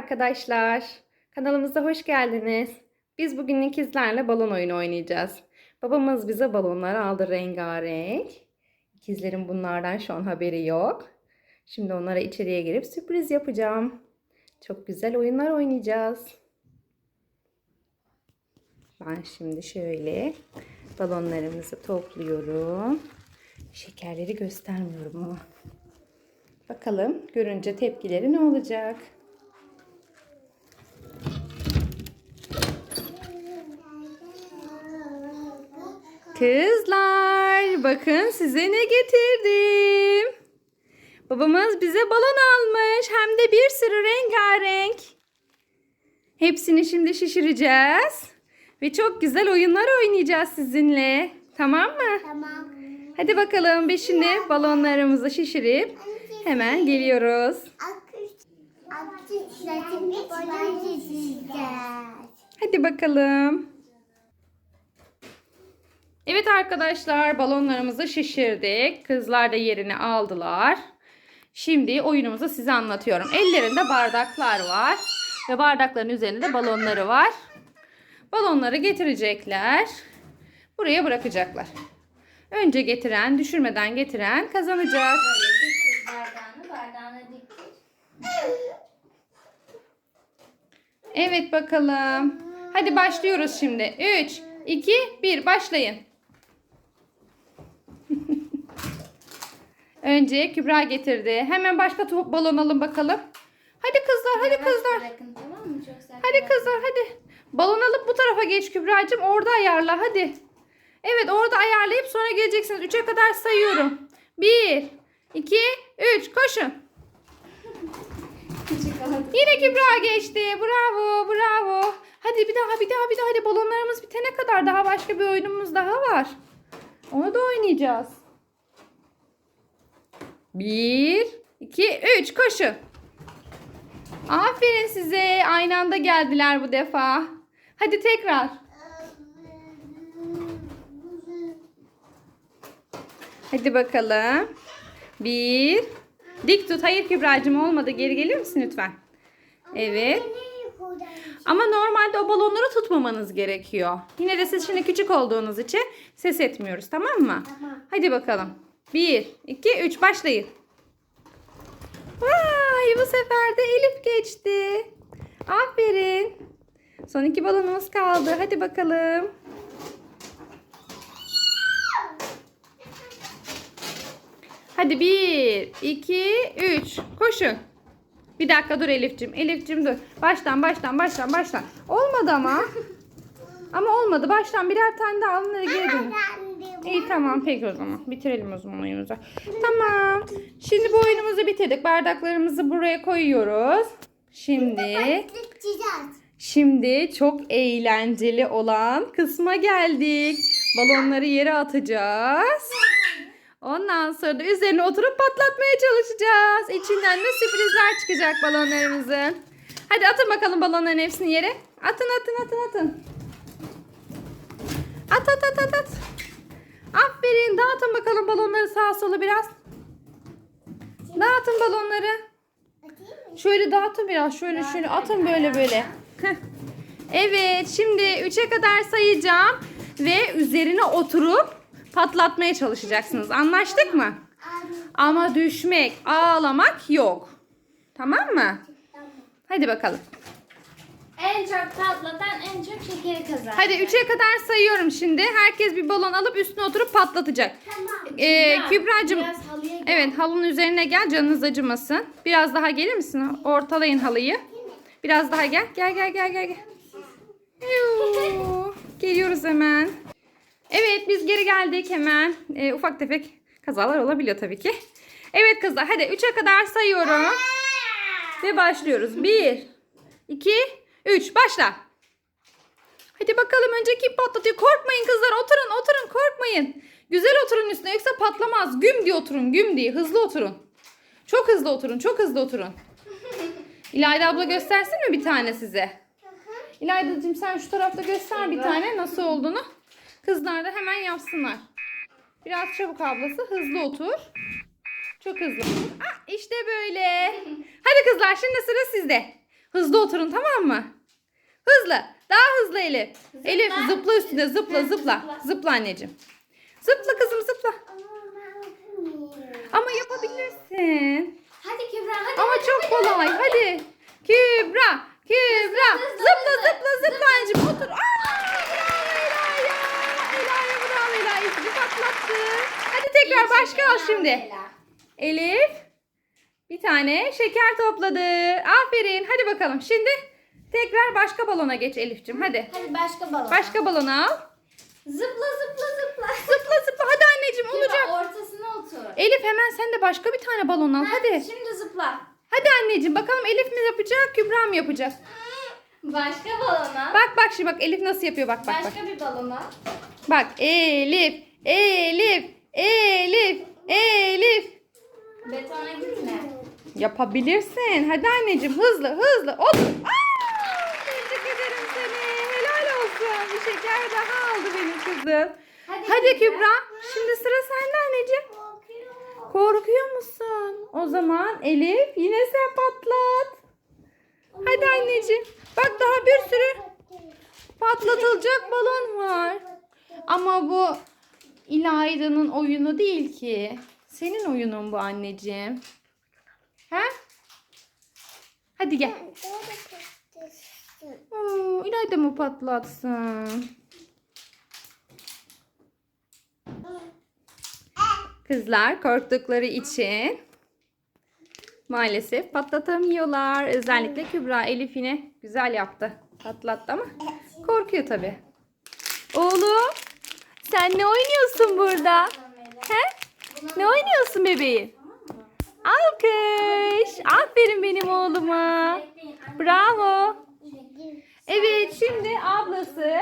arkadaşlar. Kanalımıza hoş geldiniz. Biz bugün ikizlerle balon oyunu oynayacağız. Babamız bize balonlar aldı rengarenk. İkizlerin bunlardan şu an haberi yok. Şimdi onlara içeriye girip sürpriz yapacağım. Çok güzel oyunlar oynayacağız. Ben şimdi şöyle balonlarımızı topluyorum. Şekerleri göstermiyorum ama. Bakalım görünce tepkileri ne olacak? Kızlar bakın size ne getirdim. Babamız bize balon almış. Hem de bir sürü rengarenk. Hepsini şimdi şişireceğiz. Ve çok güzel oyunlar oynayacağız sizinle. Tamam mı? Tamam. Hadi bakalım biz şimdi balonlarımızı şişirip hemen geliyoruz. Hadi bakalım. Evet arkadaşlar balonlarımızı şişirdik. Kızlar da yerini aldılar. Şimdi oyunumuzu size anlatıyorum. Ellerinde bardaklar var. Ve bardakların üzerinde de balonları var. Balonları getirecekler. Buraya bırakacaklar. Önce getiren, düşürmeden getiren kazanacak. Evet bakalım. Hadi başlıyoruz şimdi. 3, 2, 1 başlayın. Önce Kübra getirdi. Hemen başka top balon alın bakalım. Hadi kızlar, hadi Yavaş kızlar. Bırakın tamam mı? Çok sert Hadi bırakın. kızlar, hadi. Balon alıp bu tarafa geç Kübra'cığım. Orada ayarla hadi. Evet orada ayarlayıp sonra geleceksiniz. 3'e kadar sayıyorum. 1, 2, 3 koşun. Yine Kübra geçti. Bravo, bravo. Hadi bir daha, bir daha, bir daha. Hadi balonlarımız bitene kadar daha başka bir oyunumuz daha var. Onu da oynayacağız. Bir, iki, üç. Koşun. Aferin size. Aynı anda geldiler bu defa. Hadi tekrar. Hadi bakalım. Bir. Dik tut. Hayır Kübra'cığım olmadı. Geri gelir misin lütfen? Evet. Ama normalde o balonları tutmamanız gerekiyor. Yine de siz şimdi küçük olduğunuz için ses etmiyoruz tamam mı? Tamam. Hadi bakalım. 1, 2, 3 başlayın. Vay bu sefer de Elif geçti. Aferin. Son iki balonumuz kaldı. Hadi bakalım. Hadi 1, 2, 3. Koşun. Bir dakika dur Elif'cim. Elif'cim dur. Baştan baştan baştan baştan. Olmadı ama. ama olmadı. Baştan birer tane daha alın. Geri dönün. İyi tamam peki o zaman. Bitirelim o zaman oyunumuzu. Tamam. Şimdi bu oyunumuzu bitirdik. Bardaklarımızı buraya koyuyoruz. Şimdi şimdi çok eğlenceli olan kısma geldik. Balonları yere atacağız. Ondan sonra da üzerine oturup patlatmaya çalışacağız. İçinden de sürprizler çıkacak balonlarımızın. Hadi atın bakalım balonların hepsini yere. Atın atın atın atın. At at at at at. Aferin dağıtın bakalım balonları sağa sola biraz. Dağıtın balonları. Şöyle dağıtın biraz. Şöyle şöyle atın böyle böyle. Evet şimdi 3'e kadar sayacağım. Ve üzerine oturup patlatmaya çalışacaksınız. Anlaştık mı? Ama düşmek, ağlamak yok. Tamam mı? Hadi bakalım. En çok patlatan en çok şekeri kazanır. Hadi 3'e kadar sayıyorum şimdi. Herkes bir balon alıp üstüne oturup patlatacak. Ee, Kübra'cığım Biraz halıya gel. Evet halının üzerine gel canınız acımasın. Biraz daha gelir misin? Ortalayın halıyı. Biraz daha gel. Gel gel gel gel. gel. Geliyoruz hemen. Evet biz geri geldik hemen. Ee, ufak tefek kazalar olabiliyor tabii ki. Evet kızlar hadi 3'e kadar sayıyorum. Ve başlıyoruz. 1, 2, 3 başla. Hadi bakalım önce kim patlatıyor? Korkmayın kızlar oturun oturun korkmayın. Güzel oturun üstüne yoksa patlamaz. Güm diye oturun güm diye hızlı oturun. Çok hızlı oturun çok hızlı oturun. İlayda abla göstersin mi bir tane size? İlayda'cığım sen şu tarafta göster bir tane nasıl olduğunu. Kızlar da hemen yapsınlar. Biraz çabuk ablası hızlı otur. Çok hızlı. Ah, işte böyle. Hadi kızlar şimdi sıra sizde. Hızlı oturun tamam mı? Hızlı. Daha hızlı Elif. Zıpla. Elif zıpla üstüne zıpla zıpla. zıpla. Zıpla anneciğim. Zıpla kızım zıpla. Ama yapabilirsin. Hadi Kübra hadi. Ama hadi, çok hadi, kolay. Hadi. Kübra. Kübra. Hızlı, hızlı, Zıpla hızlı. zıpla zıpla anneciğim. Otur. Aa, bravo Ela ya. Ela'ya bravo Ela. İsmi patlattı. Hadi tekrar başka al şimdi. Ela. Elif bir tane şeker topladı. Aferin. Hadi bakalım. Şimdi tekrar başka balona geç Elif'ciğim. Hadi. Hadi başka balon. Başka balona al. Zıpla zıpla zıpla. Zıpla zıpla. Hadi anneciğim olacak. Ortasına otur. Elif hemen sen de başka bir tane balon al. Hadi. Şimdi zıpla. Hadi anneciğim bakalım Elif mi yapacak Kübra mı yapacak? Başka balona. Bak bak şimdi bak Elif nasıl yapıyor bak bak bak. Başka bir balona. Bak Elif, Elif, Elif, Elif. Betona gitme. Yapabilirsin. Hadi anneciğim hızlı hızlı. Otur. Aa, tebrik ederim seni. Helal olsun. Bir şeker daha aldı benim kızım. Hadi, Hadi Kübra. Kübra. Şimdi sıra sende anneciğim. Korkuyorum. Korkuyor musun? O zaman Elif yine sen patlat. Hadi anneciğim. Bak daha bir sürü patlatılacak balon var. Ama bu İlayda'nın oyunu değil ki. Senin oyunun bu anneciğim. He? Hadi gel. Oo, İlayda mı patlatsın? Kızlar korktukları için maalesef patlatamıyorlar. Özellikle Kübra Elif yine güzel yaptı. Patlattı ama korkuyor tabi. Oğlum sen ne oynuyorsun burada? He? Ne oynuyorsun bebeğim? Alkış. Aferin benim oğluma. Bravo. Evet şimdi ablası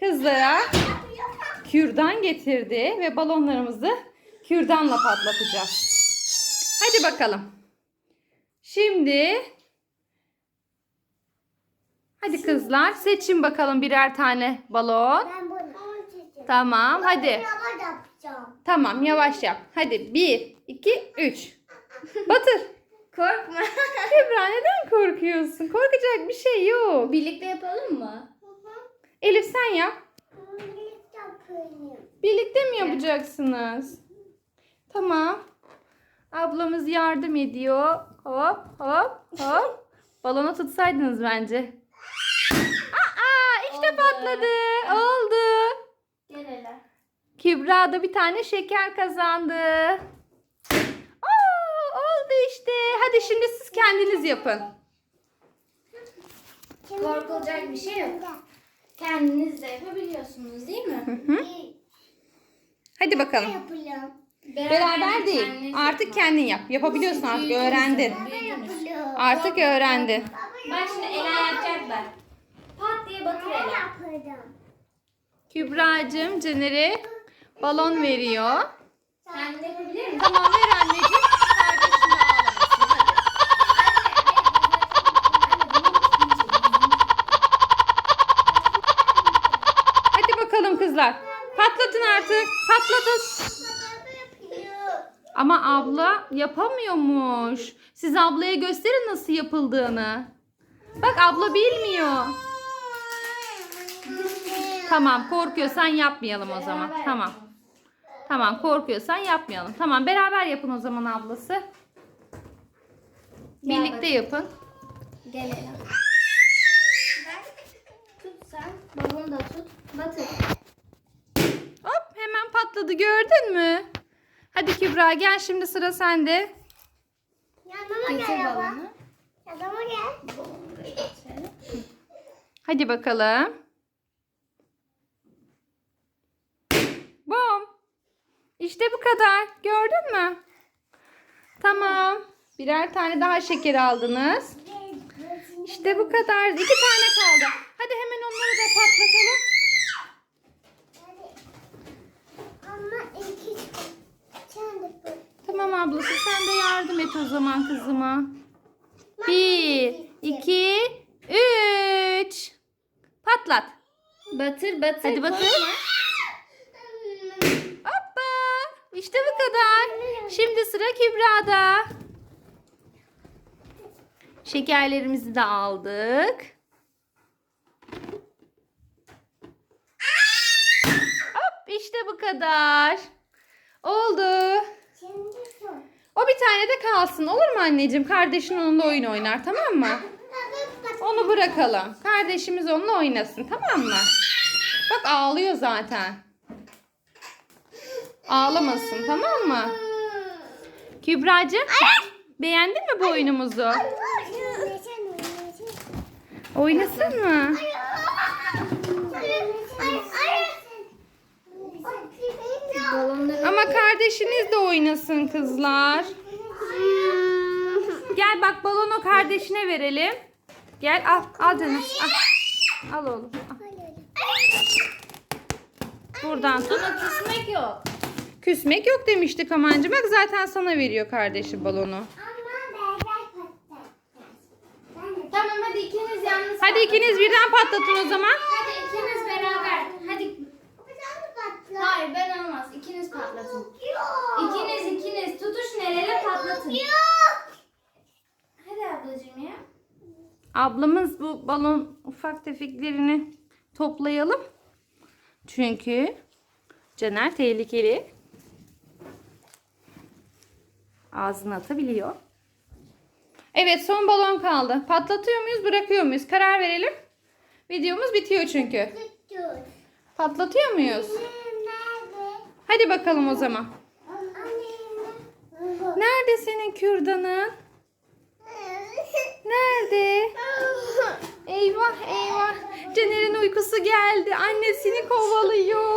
kızlara kürdan getirdi ve balonlarımızı kürdanla patlatacağız. Hadi bakalım. Şimdi Hadi kızlar seçin bakalım birer tane balon. Ben bunu çekeceğim. Tamam hadi. Yapacağım. Tamam yavaş yap. Hadi 1, 2, 3. Batır. Korkma. Kübra neden korkuyorsun? Korkacak bir şey yok. Birlikte yapalım mı? Elif sen yap. Birlikte mi yapacaksınız? Tamam. Ablamız yardım ediyor. Hop hop hop. Balonu tutsaydınız bence. Aa işte Oldu. patladı. Oldu. Kübra da bir tane şeker kazandı. Aa, oldu işte. Hadi şimdi siz kendiniz yapın. Korkulacak bir şey yok. Kendiniz de yapabiliyorsunuz değil mi? Hı? Hadi bakalım. Yapıyorum. Beraber değil. kendiniz Artık yapın. kendin yap. Yapabiliyorsun artık öğrendin. Artık öğrendin. Bak şimdi Ela yapacaklar. Pat diye batır Ela. Kübra'cığım Caner'e balon veriyor. Sen de yapabilir misin? Tamam ver anneciğim. Ağlamasın. Hadi. Hadi bakalım kızlar. Patlatın artık. Patlatın. Ama abla yapamıyormuş. Siz ablaya gösterin nasıl yapıldığını. Bak abla bilmiyor. Tamam korkuyorsan yapmayalım o zaman. Tamam. Tamam korkuyorsan yapmayalım. Tamam beraber yapın o zaman ablası. Birlikte bakayım. yapın. Gel Ela. Tut sen. Balonu da tut. Batır. Hop hemen patladı gördün mü? Hadi Kübra gel şimdi sıra sende. Yanıma Getir gel baba. balonu. Yanıma gel. Hadi bakalım. Bom. İşte bu kadar. Gördün mü? Tamam. Birer tane daha şeker aldınız. İşte bu kadar. İki tane kaldı. Hadi hemen onları da patlatalım. Tamam ablası sen de yardım et o zaman kızıma. Bir, iki, üç. Patlat. Batır batır. Hadi batır. korkma. İşte bu kadar. Şimdi sıra Kübra'da. Şekerlerimizi de aldık. Hop işte bu kadar. Oldu. O bir tane de kalsın olur mu anneciğim? Kardeşin onunla oyun oynar tamam mı? Onu bırakalım. Kardeşimiz onunla oynasın tamam mı? Bak ağlıyor zaten. Ağlamasın tamam mı? Kübra'cığım beğendin mi bu oyunumuzu? Oynasın mı? Ama kardeşiniz de oynasın kızlar. Gel bak balonu kardeşine verelim. Gel al al canım. Al, al oğlum. al. Buradan tut. ama küsmek yok. Küsmek yok demiştik Amancı. Bak zaten sana veriyor kardeşi balonu. Tamam hadi ikiniz yalnız Hadi patlatın. ikiniz birden patlatın o zaman. Hadi ikiniz beraber. Hadi. Hayır ben olmaz. İkiniz patlatın. İkiniz ikiniz. Tutuşun el ele patlatın. Hadi ablacığım ya. Ablamız bu balon ufak tefeklerini toplayalım. Çünkü Caner tehlikeli. Ağzına atabiliyor. Evet son balon kaldı. Patlatıyor muyuz bırakıyor muyuz? Karar verelim. Videomuz bitiyor çünkü. Patlatıyor muyuz? Hadi bakalım o zaman. Nerede senin kürdanın? Nerede? Eyvah eyvah. Caner'in uykusu geldi. Annesini kovalıyor.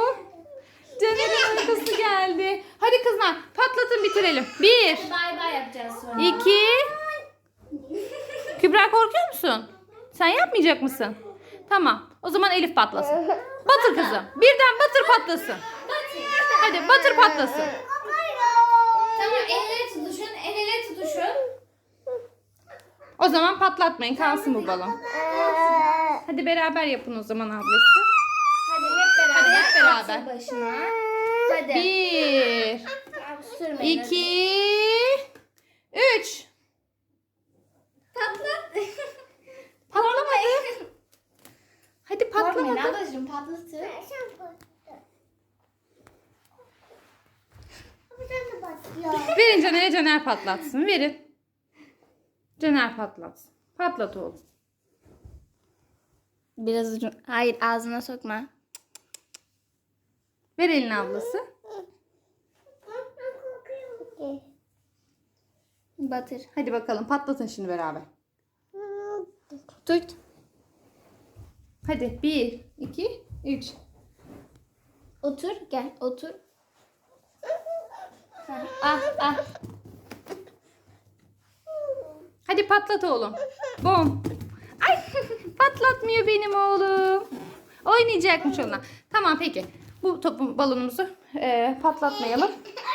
Geldi. Hadi kızlar patlatın bitirelim. Bir, Bay bay yapacağız sonra. iki. Kübra korkuyor musun? Sen yapmayacak mısın? Tamam. O zaman Elif patlasın. Batır kızım. Birden batır patlasın. Hadi batır patlasın. Tamam el ele tutuşun. El ele tutuşun. O zaman patlatmayın. Kalsın bu balon. Hadi beraber yapın o zaman ablası. Hadi hep beraber. Hadi hep beraber. Başına. Hadi. Bir, Tamam, sürmeyin. iki, üç. Patlat. Patlamadı. Hadi patlamadı. ablacığım patlatın. Verin Caner'e Caner patlatsın. Verin. Caner patlatsın. Patlat oğlum. Biraz ucun. Hayır ağzına sokma. Ver elini ablası. Batır. Hadi bakalım patlatın şimdi beraber. Tut. Hadi bir, iki, üç. Otur gel otur. Ah ah. Hadi patlat oğlum. Bom. Ay patlatmıyor benim oğlum. Oynayacakmış ona. Tamam peki. Bu topu balonumuzu eee, patlatmayalım.